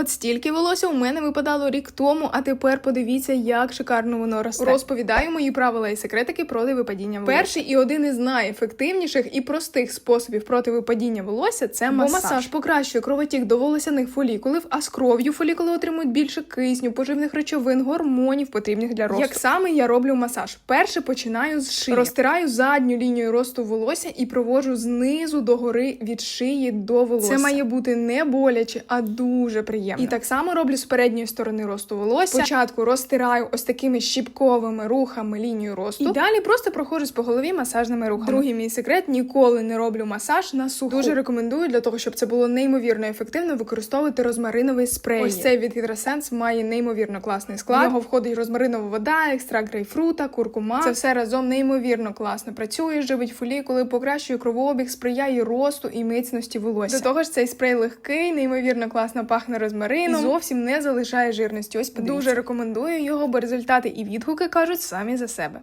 От стільки волосся у мене випадало рік тому, а тепер подивіться, як шикарно воно росте. Розповідаю мої правила і секретики проти випадіння волосся. Перший і один із найефективніших і простих способів проти випадіння волосся це масаж. Бо масаж покращує кровотік до волосяних фолікулів, а з кров'ю фолікули отримують більше кисню, поживних речовин, гормонів, потрібних для росту. Як саме я роблю масаж? Перше починаю з шиї. Розтираю задню лінію росту волосся і проводжу знизу до гори від шиї до волосся. Це має бути не боляче, а дуже приємно. І так само роблю з передньої сторони росту волосся. Спочатку розтираю ось такими щіпковими рухами лінію росту. І далі просто проходжусь по голові масажними рухами. Другий мій секрет ніколи не роблю масаж на суху. Дуже рекомендую для того, щоб це було неймовірно ефективно використовувати розмариновий спрей. Ось цей від Hydrosense має неймовірно класний склад. В нього входить розмаринова вода, екстракт грейпфрута, куркума. Це все разом неймовірно класно працює, живить фолікули, покращує кровообіг, сприяє росту і міцності волосся. До того ж, цей спрей легкий, неймовірно класно пахне розмарином і зовсім не залишає жирності. Ось подивіться. дуже рекомендую його, бо результати і відгуки кажуть самі за себе.